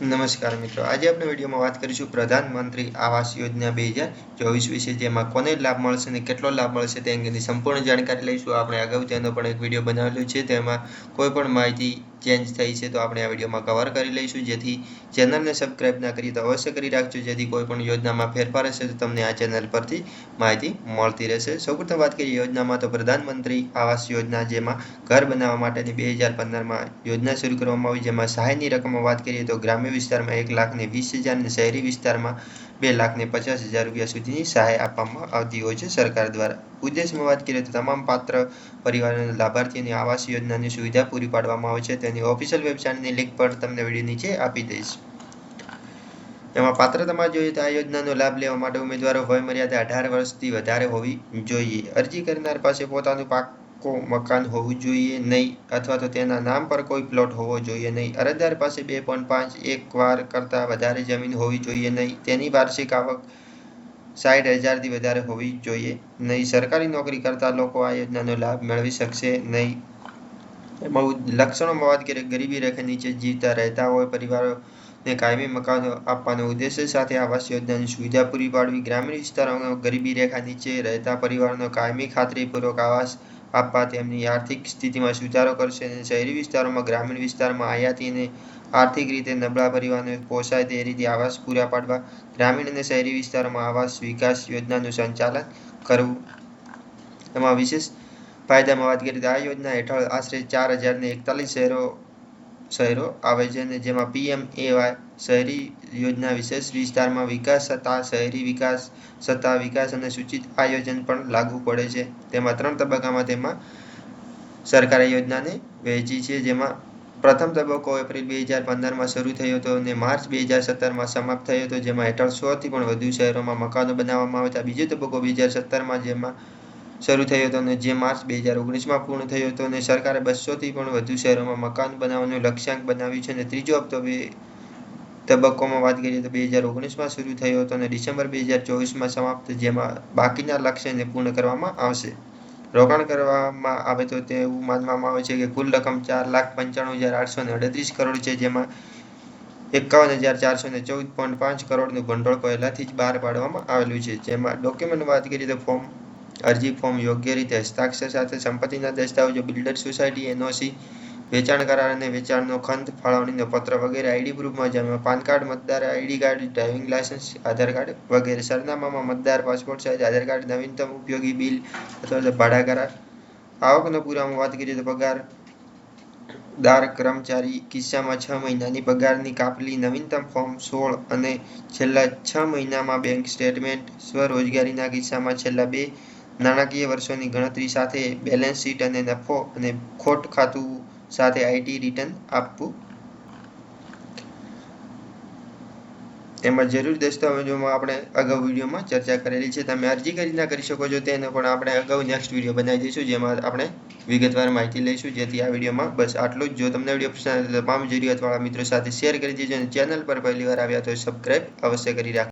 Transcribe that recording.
નમસ્કાર મિત્રો. આજે આપણે વિડીયોમાં વાત કરીશું પ્રધાનમંત્રી આવાસ યોજના બે હજાર ચોવીસ વિશે, જેમાં કોને લાભ મળશે અને કેટલો લાભ મળશે તે અંગેની સંપૂર્ણ જાણકારી લઈશું. આપણે અગાઉ તેનો પણ એક વીડિયો બનાવેલો છે. તેમાં કોઈ પણ માહિતી ચેન્જ થઈ છે, તો આપણે આ વિડીયોમાં કવર કરી લઈશું. જેથી ચેનલને સબસ્ક્રાઇબ ના કરી તો અવશ્ય કરી રાખજો. જેથી કોઈ પણ યોજનામાં ફેરફાર હશે, તો તમને આ ચેનલ પરથી માહિતી મળતી રહેશે. સૌપ્રથમ વાત કરીએ યોજનામાં, તો પ્રધાનમંત્રી આવાસ યોજના, જેમાં ઘર બનાવવા માટેની બે હજાર પંદરમાં યોજના શરૂ કરવામાં આવી. જેમાં સહાયની રકમમાં વાત કરીએ તો ગ્રામ્ય વિસ્તારમાં એક લાખ ને વીસ હજાર અને શહેરી વિસ્તારમાં બે લાખ ને પચાસ હજાર રૂપિયા સુધીની સહાય આપવામાં આવતી હોય છે સરકાર દ્વારા. ઉદ્દેશમાં વાત કરીએ તો તમામ પાત્ર પરિવારના લાભાર્થીઓની આવાસ યોજનાની સુવિધા પૂરી પાડવામાં આવે છે. તેની ઓફિશિયલ વેબસાઇટની લિંક પણ તમને વીડિયો નીચે આપી દઈશ. એમાં પાત્રતામાં જોઈએ તો આ યોજનાનો લાભ લેવા માટે ઉમેદવારો વય મર્યાદા અઢાર વર્ષથી વધારે હોવી જોઈએ. અરજી કરનાર પાસે પોતાનું પાકો મકાન હોવું જોઈએ નહીં અથવા તો તેના નામ પર કોઈ પ્લોટ હોવો જોઈએ નહીં. અરજદાર પાસે બે પોઈન્ટ પાંચ એક વાર કરતાં વધારે જમીન હોવી જોઈએ નહીં. તેની વાર્ષિક આવક સાઠ હજારથી વધારે હોવી જોઈએ નહીં. સરકારી નોકરી કરતા લોકો આ યોજનાનો લાભ મેળવી શકશે નહીં. લક્ષણોમાં વાત કરીએ, ગરીબી રેખા નીચે જીવતા રહેતા હોય, પરિવારોને કાયમી મકાનો આપવાનો ઉદ્દેશ્ય સાથે આવાસ યોજનાની સુવિધા પૂરી પાડવી, ગ્રામીણ વિસ્તારોમાં ગરીબી રેખા નીચે રહેતા પરિવારોનો કાયમી ખાતરીપૂર્વક આવાસ આપવા તેમની આર્થિક સ્થિતિમાં સુધારો કરશે અને શહેરી વિસ્તારોમાં, ગ્રામીણ વિસ્તારમાં આયાતી અને આર્થિક રીતે નબળા પરિવારને પોસાય તે રીતે આવાસ પૂરા પાડવા, ગ્રામીણ અને શહેરી વિસ્તારોમાં આવાસ વિકાસ યોજનાનું સંચાલન કરવું. એમાં વિશેષ ફાયદામાં વાત કરીએ તો આ યોજના હેઠળ આશરે ચાર હજારને એકતાલીસ શહેરો શહેરો આવે છે અને જેમાં પીએમ એવાય શહેરી યોજના વિશેષ વિસ્તારમાં વિકાસ સત્તા, શહેરી વિકાસ સત્તા, વિકાસ અને સૂચિત આયોજન પણ લાગુ પડે છે. તેમાં ત્રણ તબક્કામાં તેમાં સરકારે યોજનાને વહેંચી છે, જેમાં પ્રથમ તબક્કો એપ્રિલ બે હજાર પંદરમાં શરૂ થયો હતો અને માર્ચ બે હજાર સત્તરમાં સમાપ્ત થયો હતો, જેમાં હેઠળ સોથી પણ વધુ શહેરોમાં મકાનો બનાવવામાં આવ્યા હતા. બીજો તબક્કો બે હજાર સત્તરમાં જેમાં શરૂ થયો હતો અને જે માર્ચ બે હજાર ઓગણીસમાં પૂર્ણ થયો હતો અને સરકારે બસોથી પણ વધુ શહેરોમાં મકાન બનાવવાનું લક્ષ્યાંક બનાવ્યું છે અને ત્રીજો હપ્તો બે તબક્કોમાં વાત કરીએ તો બે હજાર ઓગણીસમાં શરૂ થયો હતો અને ડિસેમ્બર બે હજાર ચોવીસમાં સમાપ્ત, જેમાં બાકીના લક્ષ્યને પૂર્ણ કરવામાં આવશે. રોકાણ કરવામાં આવે તો તેવું માનવામાં આવે છે કે કુલ રકમ ચાર લાખ પંચાણું હજાર આઠસો ને અડત્રીસ કરોડ છે, જેમાં એકાવન હજાર ચારસો ને ચૌદ પોઈન્ટ પાંચ કરોડનું ભંડોળ પહેલાથી જ બહાર પાડવામાં આવેલું છે. જેમાં ડોક્યુમેન્ટ વાત કરીએ તો ફોર્મ અરજી ફોર્મ યોગ્ય રીતે હસ્તાક્ષર સાથે સંપત્તિના દસ્તાવેજો બિલ્ડર સોસાયટી એનઓસી વેચાણ કરાર અને વેચાણનો ખંત ફાળવણીનો પત્ર વગેરે આઈડી પ્રૂફમાં જેમાં પાન કાર્ડ, મતદાર ID card driving licence Aadhaar card વગેરે. સરનામામાં મતદાર પાસપોર્ટ સાઇઝ આધાર કાર્ડ, નવીનતમ ઉપયોગી બિલ અથવા તો ભાડા કરાર. આવકનો પુરાવામાં વાત કરીએ તો પગાર, દાર કર્મચારી કિસ્સામાં છ મહિનાની પગારની કાપલી, નવીનતમ ફોર્મ સોળ અને છેલ્લા છ મહિનામાં બેંક સ્ટેટમેન્ટ સ્વરોજગારીના કિસ્સામાં છેલ્લા બે નાણાકીય વર્ષોની ગણતરી સાથે બેલેન્સ શીટ અને નફો અને ખોટ ખાતું સાથે આઈટી રિટર્ન આપવું. એમાં જરૂરી દસ્તાવેજોમાં આપણે અગાઉ વિડીયોમાં ચર્ચા કરેલી છે. તમે અરજી કરી રીતના કરી શકો છો તેનો પણ આપણે અગાઉ નેક્સ્ટ વીડિયો બનાવી દઈશું, જેમાં આપણે વિગતવાર માહિતી લઈશું. જેથી આ વિડીયોમાં બસ આટલું જ. જો તમને વીડિયો પસંદ આવે તો તમામ જરૂરિયાતવાળા મિત્રો સાથે શેર કરી દેજો અને ચેનલ પર પહેલી વાર આવ્યા તો સબસ્ક્રાઈબ અવશ્ય કરી રાખો